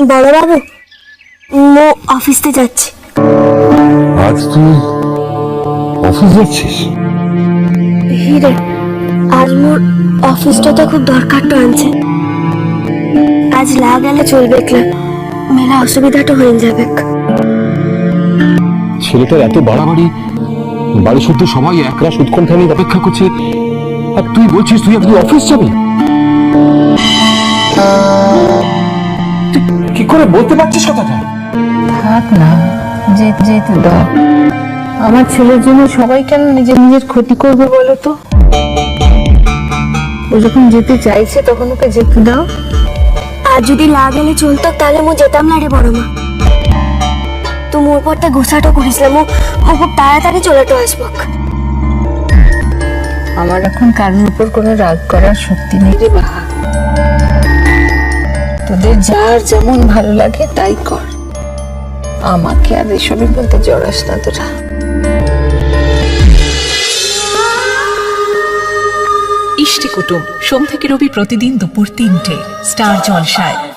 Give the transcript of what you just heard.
বড়বাবু মো অফিসতে যাচ্ছি। আজ তুই অফিস যাচ্ছিস? হিরে আজ মোর অফিসটাতে খুব দরকারটা আনছে। আজ লা গেলে চলবে না মেলা অসুবিধাটা হয়ে যাবে। ছেলেটার এত বাড়াবাড়ি বাড়ি শুদ্ধ সবাই উৎকণ্ঠা নিয়ে অপেক্ষা করছে আর তুই বলছিস তুই আজকে অফিস যাবি? করে বলতে পারছিস কথাটা? থাক না যে যেতে দাও। আমার ছেলের জন্য সবাই কেন নিজের নিজের ক্ষতি করবে বলো তো? ও যখন যেতে চাইছে তখন ওকে যেতে দাও। আর যদি লা গেলে চলতো তাহলে মো যেতাম না রে বড় মা। তো মোর পরতে গোসাটা করিসলাম ও ও খুব তাড়াতাড়ি চলে তো আসব আমার এখন কারোর উপর কোনো রাগ করার শক্তি নেই রে বাহা তোদের যার যেমন ভালো লাগে তাই কর। আমাকে আর এসবই বলতে জড়াস না তোরা। ইষ্টি কুটুম, সোম থেকে রবি প্রতিদিন দুপুর তিনটে, স্টার জলসায়।